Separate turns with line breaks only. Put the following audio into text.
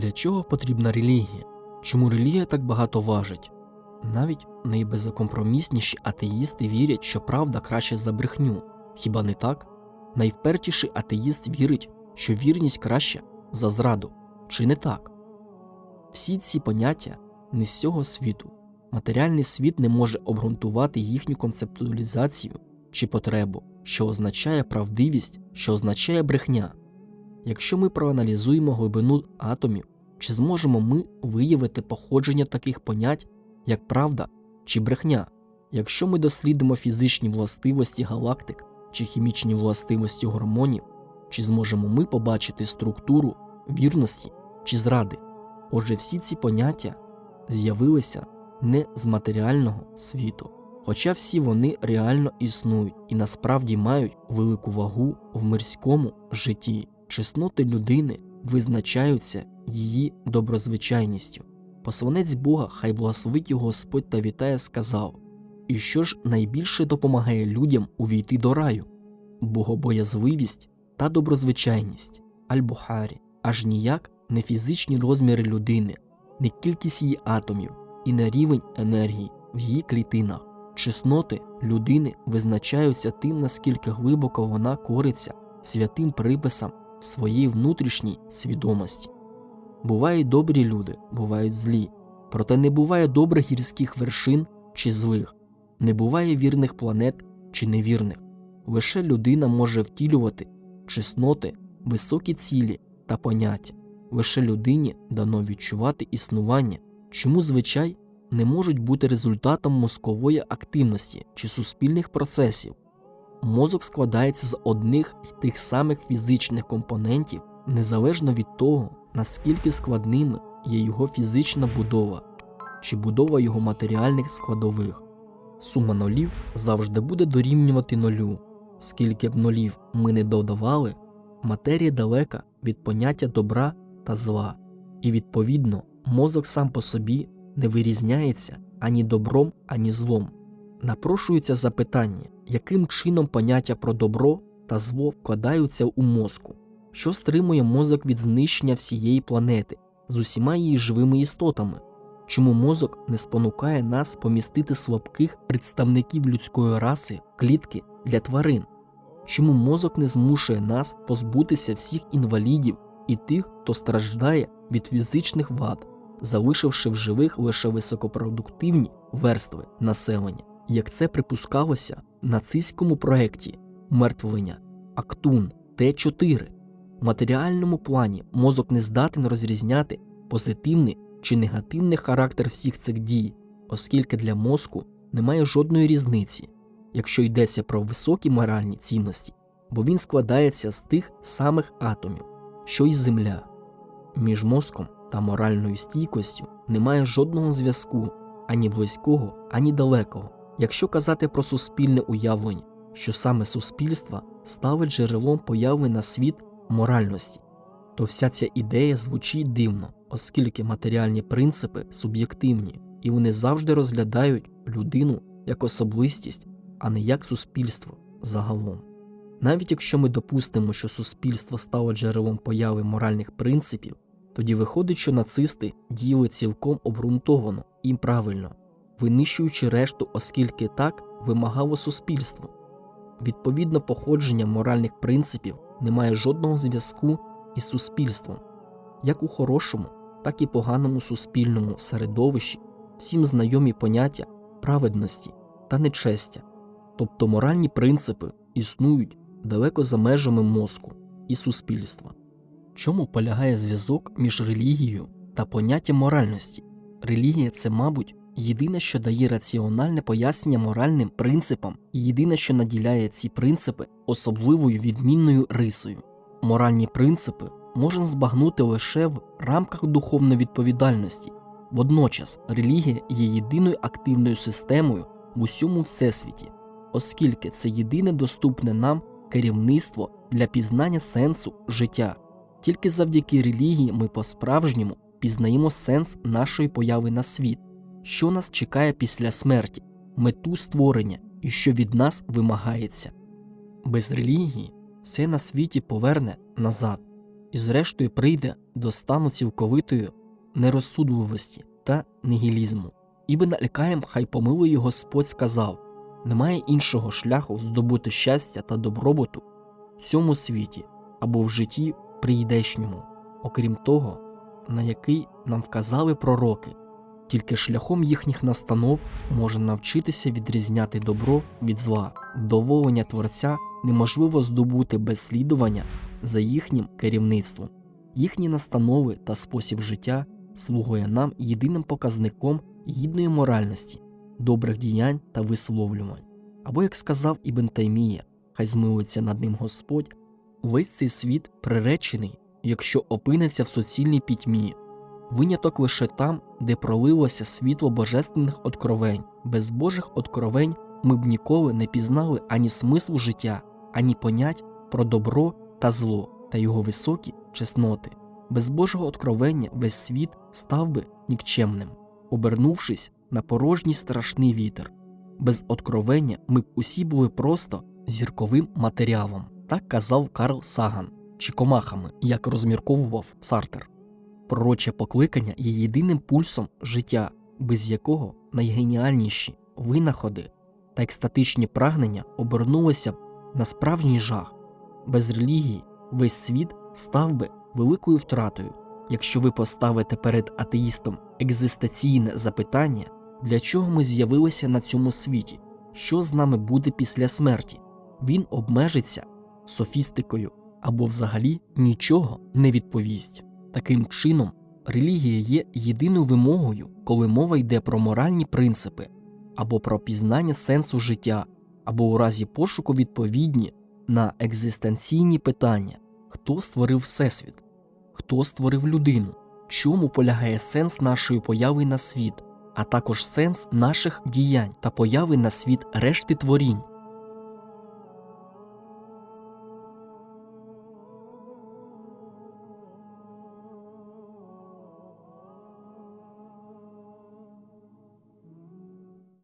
Для чого потрібна релігія? Чому релігія так багато важить? Навіть найбезкомпромісніші атеїсти вірять, що правда краще за брехню. Хіба не так? Найвпертіший атеїст вірить, що вірність краща за зраду. Чи не так? Всі ці поняття не з цього світу. Матеріальний світ не може обґрунтувати їхню концептуалізацію чи потребу, що означає правдивість, що означає брехня. Якщо ми проаналізуємо глибину атомів, чи зможемо ми виявити походження таких понять, як правда чи брехня? Якщо ми дослідимо фізичні властивості галактик чи хімічні властивості гормонів, чи зможемо ми побачити структуру вірності чи зради? Отже, всі ці поняття з'явилися не з матеріального світу, хоча всі вони реально існують і насправді мають велику вагу в мирському житті. Чесноти людини визначаються її доброзвичайністю. Посланець Бога, хай благословить його Господь та вітає, сказав І що ж найбільше допомагає людям увійти до раю? Богобоязливість та доброзвичайність Аль-Бухарі, аж ніяк не фізичні розміри людини, не кількість її атомів і не рівень енергії в її клітинах. Чесноти людини визначаються тим, наскільки глибоко вона кориться святим приписам своєї внутрішній свідомості. Бувають добрі люди, бувають злі, проте не буває добрих гірських вершин чи злих, не буває вірних планет чи невірних. Лише людина може втілювати чесноти, високі цілі та поняття. Лише людині дано відчувати існування, чому звичай не можуть бути результатом мозкової активності чи суспільних процесів. Мозок складається з одних й тих самих фізичних компонентів незалежно від того, наскільки складними є його фізична будова чи будова його матеріальних складових. Сума нолів завжди буде дорівнювати нулю. Скільки б нолів ми не додавали, матерія далека від поняття добра та зла, і відповідно мозок сам по собі не вирізняється ані добром, ані злом. Напрошується запитання, яким чином поняття про добро та зло вкладаються у мозку, що стримує мозок від знищення всієї планети з усіма її живими істотами, чому мозок не спонукає нас помістити слабких представників людської раси клітки для тварин, чому мозок не змушує нас позбутися всіх інвалідів і тих, хто страждає від фізичних вад, залишивши в живих лише високопродуктивні верстви населення, як це припускалося в нацистському проєкті мертвлення Актун Т4. Матеріальному плані мозок не здатен розрізняти позитивний чи негативний характер всіх цих дій, оскільки для мозку немає жодної різниці, якщо йдеться про високі моральні цінності, бо він складається з тих самих атомів, що й земля. Між мозком та моральною стійкостю немає жодного зв'язку ані близького, ані далекого. Якщо казати про суспільне уявлення, що саме суспільство ставить джерелом появи на світ моральності, то вся ця ідея звучить дивно, оскільки матеріальні принципи суб'єктивні і вони завжди розглядають людину як особистість, а не як суспільство загалом. Навіть якщо ми допустимо, що суспільство стало джерелом появи моральних принципів, тоді виходить, що нацисти діяли цілком обґрунтовано і правильно, винищуючи решту, оскільки так вимагало суспільство. Відповідно, походження моральних принципів не має жодного зв'язку із суспільством, як у хорошому, так і поганому суспільному середовищі, всім знайомі поняття праведності та нечестя, тобто моральні принципи існують далеко за межами мозку і суспільства. Чому полягає зв'язок між релігією та поняттям моральності? Релігія це, мабуть, єдине, що дає раціональне пояснення моральним принципам, і єдине, що наділяє ці принципи особливою відмінною рисою. Моральні принципи можна збагнути лише в рамках духовної відповідальності. Водночас релігія є єдиною активною системою в усьому всесвіті, оскільки це єдине доступне нам керівництво для пізнання сенсу життя. Тільки завдяки релігії ми по-справжньому пізнаємо сенс нашої появи на світ, що нас чекає після смерті, мету створення і що від нас вимагається. Без релігії все на світі поверне назад і, зрештою, прийде до стану цілковитої нерозсудливості та нігілізму. Ібн Алькаєм, хай помилує Господь, сказав немає іншого шляху здобути щастя та добробуту в цьому світі або в житті прийдешньому, окрім того, на який нам вказали пророки. Тільки шляхом їхніх настанов можна навчитися відрізняти добро від зла. Доволення Творця неможливо здобути без слідування за їхнім керівництвом. Їхні настанови та спосіб життя слугує нам єдиним показником гідної моральності, добрих діянь та висловлювань. Або, як сказав Ібн Таймія, хай змилується над ним Господь, увесь цей світ приречений, якщо опиниться в суцільній пітьмі. Виняток лише там, де пролилося світло божественних откровень. Без Божих откровень ми б ніколи не пізнали ані смислу життя, ані понять про добро та зло та його високі чесноти. Без Божого откровення весь світ став би нікчемним, обернувшись на порожній страшний вітер. Без откровення ми б усі були просто зірковим матеріалом, так казав Карл Саган, чи комахами, як розмірковував Сартер. Пророче покликання є єдиним пульсом життя, без якого найгеніальніші винаходи та екстатичні прагнення обернулися б на справжній жах. Без релігії весь світ став би великою втратою. Якщо ви поставите перед атеїстом екзистаційне запитання, для чого ми з'явилися на цьому світі, що з нами буде після смерті, він обмежиться софістикою або взагалі нічого не відповість. Таким чином, релігія є єдиною вимогою, коли мова йде про моральні принципи або про пізнання сенсу життя, або у разі пошуку відповідні на екзистенційні питання, хто створив Всесвіт, хто створив людину, чому полягає сенс нашої появи на світ, а також сенс наших діянь та появи на світ решти творінь.